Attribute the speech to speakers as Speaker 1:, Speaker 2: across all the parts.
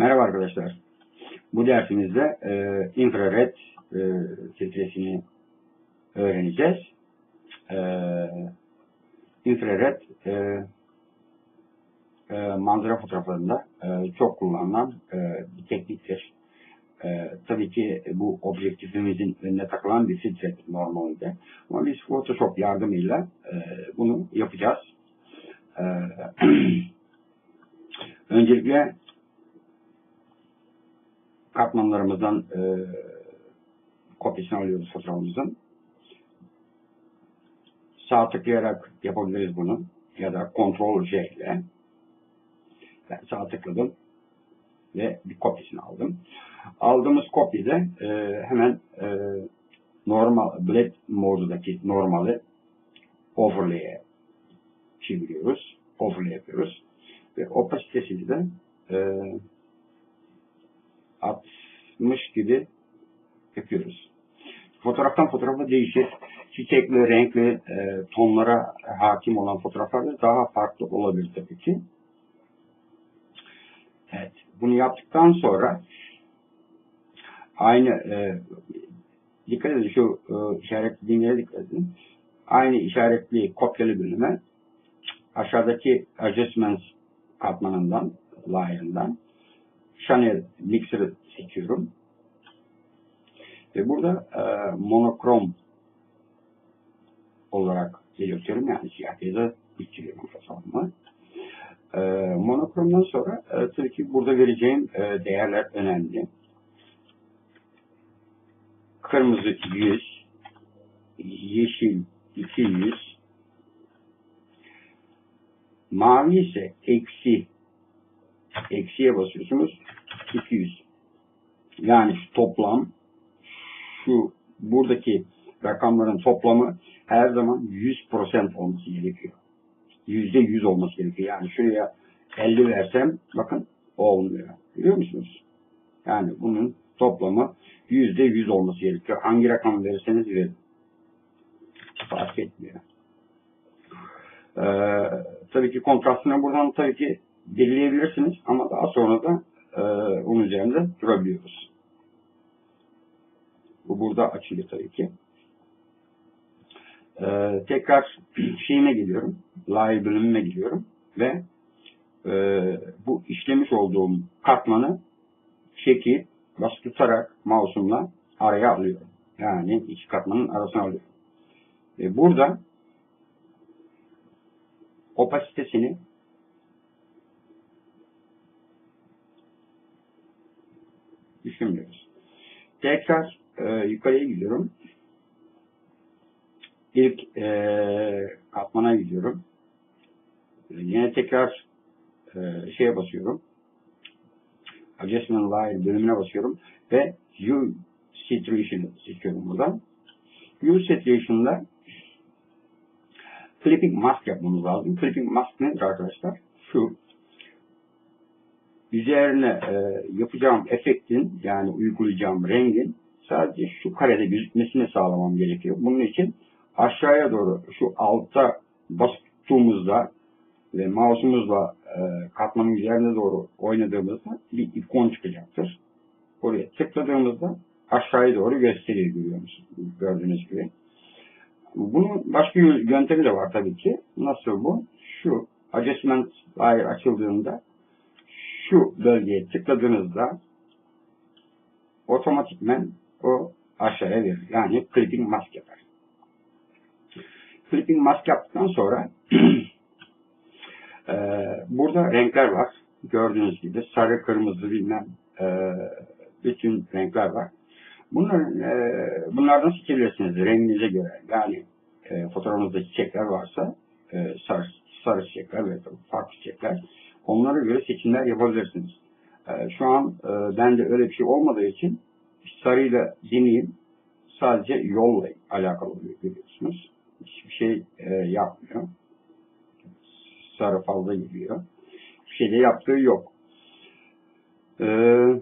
Speaker 1: Merhaba arkadaşlar. Bu dersimizde e, infrared e, filtresini öğreneceğiz. E, infrared e, e, manzara fotoğraflarında e, çok kullanılan e, bir tekniktir. E, tabii ki bu objektifimizin önüne takılan bir filtre normalde. Ama biz Photoshop yardımıyla e, bunu yapacağız. E, öncelikle katmanlarımızdan e, kopyasını alıyoruz fotoğrafımızın. Sağ tıklayarak yapabiliriz bunu. Ya da Ctrl J ile. Ben sağ tıkladım ve bir kopyasını aldım. Aldığımız kopyada e, hemen e, normal blend modundaki normali overlay'e çeviriyoruz. Overlay yapıyoruz. Ve opasitesini de e, 60 gibi yapıyoruz. Fotoğraftan fotoğrafa değişir. Çiçekli, renkli e, tonlara hakim olan fotoğraflarda daha farklı olabilir tabii ki. Evet. Bunu yaptıktan sonra aynı e, dikkat edin şu e, işaretlediğim yere dikkat edin. Aynı işaretli kopyalı bölüme aşağıdaki adjustments katmanından, layer'ından Chanel Mixer'ı seçiyorum. Ve burada e, monokrom olarak belirtiyorum. Yani siyah beyazı bitiriyorum fotoğrafımı. E, monokromdan sonra e, tabii ki burada vereceğim e, değerler önemli. Kırmızı 100, yeşil 200, mavi ise eksi eksiye basıyorsunuz 200. Yani şu toplam şu buradaki rakamların toplamı her zaman 100% olması gerekiyor. %100 olması gerekiyor. Yani şuraya 50 versem bakın olmuyor. Biliyor musunuz? Yani bunun toplamı %100 olması gerekiyor. Hangi rakam verirseniz verin. Fark etmiyor. Ee, tabii ki kontrastını buradan tabii ki belirleyebilirsiniz ama daha sonra da e, onun üzerinde durabiliyoruz. Bu burada açılıyor tabii ki. Ee, tekrar şeyime geliyorum. Layer bölümüme gidiyorum ve e, bu işlemiş olduğum katmanı çekip bas tutarak mouse'umla araya alıyorum. Yani iki katmanın arasına alıyorum. Ve burada opasitesini düşünmüyoruz. Tekrar e, yukarıya gidiyorum. İlk e, katmana gidiyorum. Yine tekrar e, şeye basıyorum. Adjustment Layer bölümüne basıyorum ve View Situation'ı seçiyorum buradan. View Situation'da Clipping Mask yapmamız lazım. Clipping Mask nedir arkadaşlar? Şu üzerine e, yapacağım efektin yani uygulayacağım rengin sadece şu karede gözükmesini sağlamam gerekiyor. Bunun için aşağıya doğru şu altta bastığımızda ve mouse'umuzla e, katmanın üzerine doğru oynadığımızda bir ikon çıkacaktır. Oraya tıkladığımızda aşağıya doğru gösteriyor görüyorsunuz. Gördüğünüz gibi. Bunun başka yöntemi de var tabii ki. Nasıl bu? Şu adjustment layer açıldığında şu bölgeye tıkladığınızda otomatikmen o aşağıya verir. Yani clipping mask yapar. Clipping mask yaptıktan sonra e, burada renkler var. Gördüğünüz gibi sarı, kırmızı bilmem e, bütün renkler var. Bunlar, e, bunlardan seçebilirsiniz renginize göre. Yani e, fotoğrafınızda çiçekler varsa e, sarı, sarı çiçekler ve farklı çiçekler Onlara göre seçimler yapabilirsiniz. E, şu an e, bende öyle bir şey olmadığı için sarıyla deneyim sadece yolla alakalı oluyor görüyorsunuz. Hiçbir şey e, yapmıyor. Sarı fazla geliyor. Bir şey de yaptığı yok. Ee,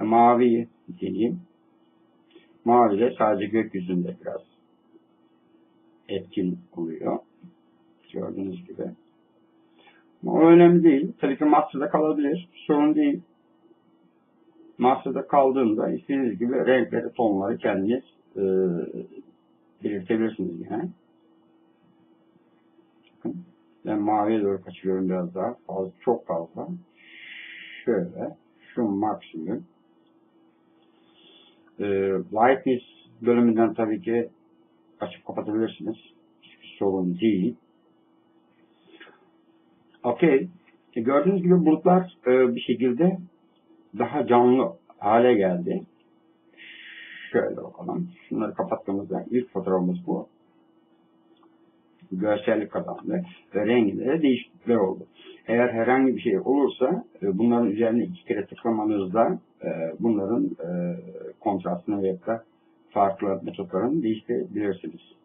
Speaker 1: mavi deneyim. Mavi de sadece gökyüzünde biraz etkin oluyor. Gördüğünüz gibi. O önemli değil. Tabii ki master'da kalabilir. Sorun değil. Master'da kaldığında istediğiniz gibi renkleri, tonları kendiniz e, belirtebilirsiniz yani. Bakın, ben maviye doğru kaçıyorum biraz daha. Fazla, çok fazla. Şöyle. Şu maksimum. E, lightness bölümünden tabii ki açıp kapatabilirsiniz. Hiçbir sorun değil. Okey. E, gördüğünüz gibi bulutlar e, bir şekilde daha canlı hale geldi. Şöyle bakalım. Şunları kapattığımızda ilk fotoğrafımız bu. Görsellik kazandı ve renginde de değişiklikler oldu. Eğer herhangi bir şey olursa e, bunların üzerine iki kere tıklamanızda e, bunların e, kontrastını ve da farklı metotlarını değiştirebilirsiniz.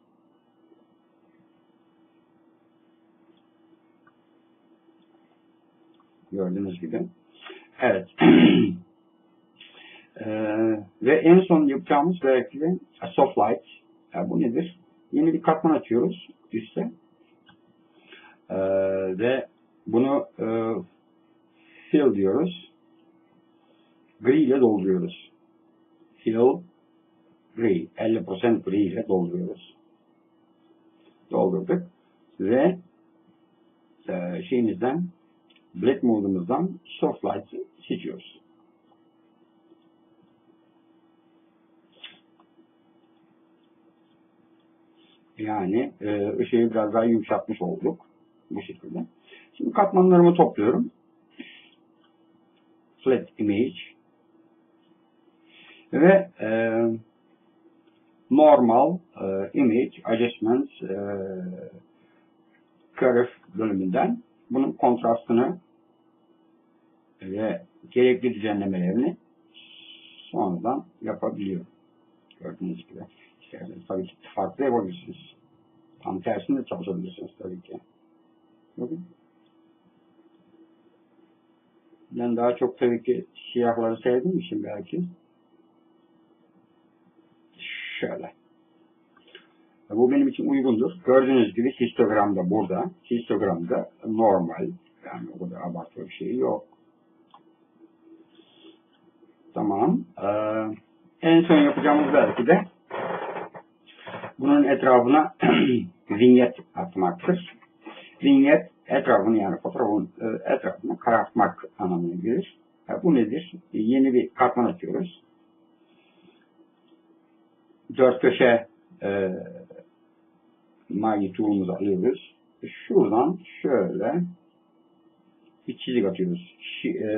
Speaker 1: Gördüğünüz gibi. Evet. ee, ve en son yapacağımız belki soft light. Yani bu nedir? Yeni bir katman açıyoruz üstte. Ee, ve bunu e, fill diyoruz. Gri ile dolduruyoruz. Fill gri. 50% gri ile dolduruyoruz. Doldurduk. Ve e, şeyimizden Black modumuzdan Soft Light'ı seçiyoruz. Yani e, ışığı biraz daha yumuşatmış olduk. Bu şekilde. Şimdi katmanlarımı topluyorum. Flat Image ve e, Normal e, Image Adjustments e, Curve bölümünden bunun kontrastını ve gerekli düzenlemelerini sonradan yapabiliyor. Gördüğünüz gibi. İsterseniz tabii ki farklı yapabilirsiniz. Tam tersini de çalışabilirsiniz tabii ki. Ben daha çok tabii ki siyahları sevdiğim için belki. Şöyle. Bu benim için uygundur. Gördüğünüz gibi histogramda burada. Histogramda normal. Yani o kadar abartılı bir şey yok. Tamam. Ee, en son yapacağımız belki de bunun etrafına vinyet atmaktır. Vinyet etrafını yani fotoğrafın e, etrafını karartmak anlamına gelir. E, bu nedir? Yeni bir katman açıyoruz. Dört köşe e, magi tool'umuzu alıyoruz. Şuradan şöyle bir çizik atıyoruz. Şi, e,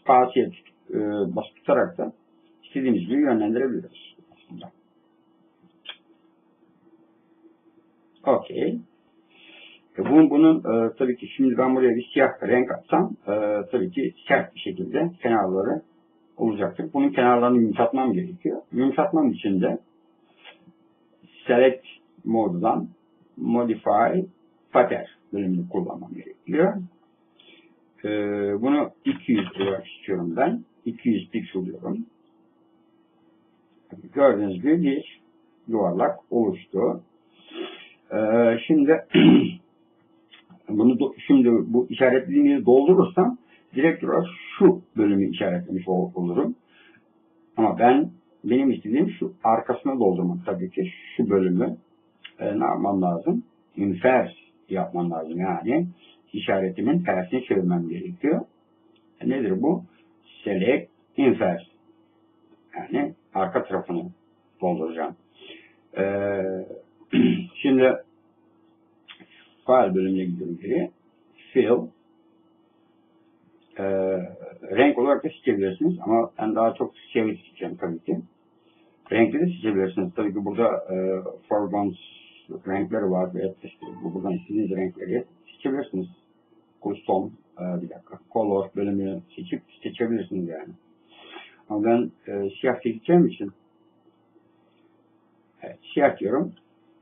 Speaker 1: spasiye e, basıp tutarak da istediğimiz gibi yönlendirebiliriz aslında. Okey. E, bunun, bunun e, tabii ki şimdi ben buraya bir siyah renk atsam e, tabii ki sert bir şekilde kenarları olacaktır. Bunun kenarlarını yumuşatmam gerekiyor. Yumuşatmam için de select modundan modify pattern bölümünü kullanmam gerekiyor. Ee, bunu 200 olarak istiyorum ben. 200 piksel diyorum. Gördüğünüz gibi bir yuvarlak oluştu. Ee, şimdi bunu şimdi bu işaretlediğini doldurursam direkt olarak şu bölümü işaretlemiş olurum. Ama ben benim istediğim şu arkasına doldurmak tabii ki şu bölümü e, ne yapmam lazım? Invers yapmam lazım. Yani işaretimin tersini çevirmem gerekiyor. E, nedir bu? Select invers. Yani arka tarafını dolduracağım. Ee, şimdi file bölümüne gidiyorum geri. Fill e, renk olarak da seçebilirsiniz ama ben daha çok siyahı seçeceğim tabii ki. Renkli de seçebilirsiniz. Tabii ki burada e, foreground renkleri var ve işte buradan istediğiniz renkleri seçebilirsiniz. Custom, e, bir dakika, color bölümünü seçip seçebilirsiniz yani. Ama ben e, siyah seçeceğim için evet, siyah diyorum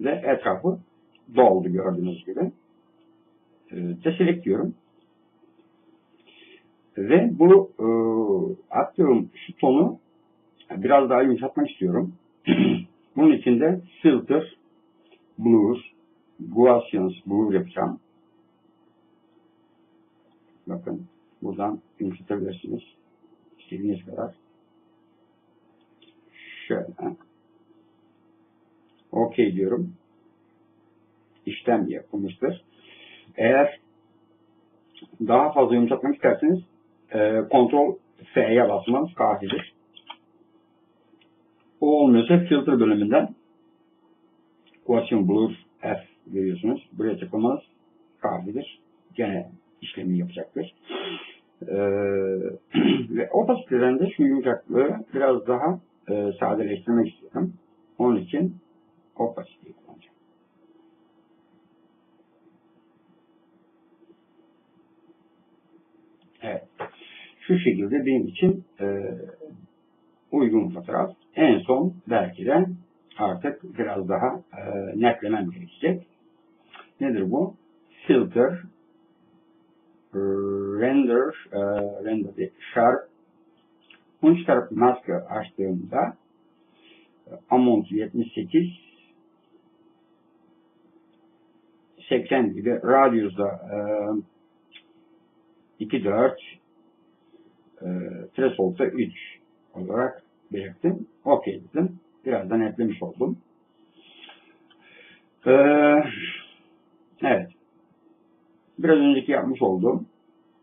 Speaker 1: ve etrafı doldu gördüğünüz gibi. E, deselect diyorum. Ve bu e, attığım şu tonu biraz daha yumuşatmak istiyorum. Bunun için de filter Blur, Gaussian Blur yapacağım. Bakın buradan yumuşatabilirsiniz. İstediğiniz kadar. Şöyle. OK diyorum. İşlem yapılmıştır. Eğer daha fazla yumuşatmak isterseniz e, Ctrl F'ye basmanız kafidir. O olmuyorsa filtre bölümünden Quotient Blur F veriyorsunuz. Buraya tıklamanız kafidir. Gene işlemi yapacaktır. Ee, ve opasiteden de şu yumuşaklığı biraz daha e, sadeleştirmek istiyorum. Onun için opasiteyi kullanacağım. Evet. Şu şekilde benim için e, uygun fotoğraf. En son belki de artık biraz daha e, netlemem gerekecek. Nedir bu? Filter render e, render değil, sharp punch tarafı maske açtığımda amount 78 80 gibi radius'da e, 2 4 e, threshold'da 3 olarak belirttim. OK dedim. Biraz da netlemiş oldum. Ee, evet. Biraz önceki yapmış olduğum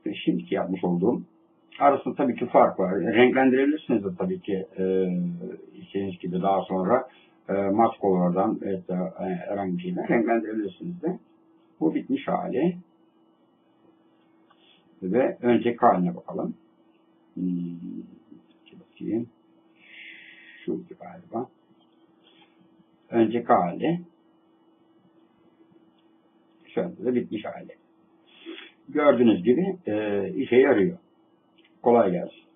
Speaker 1: ve şimdiki yapmış olduğum arasında tabii ki fark var. Renklendirebilirsiniz de tabii ki e, istediğiniz gibi daha sonra e, mask color'dan evet, e, herhangi bir şeyden renklendirebilirsiniz de. Bu bitmiş hali. Ve önceki haline bakalım. Hmm, bakayım. Şuydu galiba. Önceki hali. Şu anda da bitmiş hali gördüğünüz gibi e, işe yarıyor. Kolay gelsin.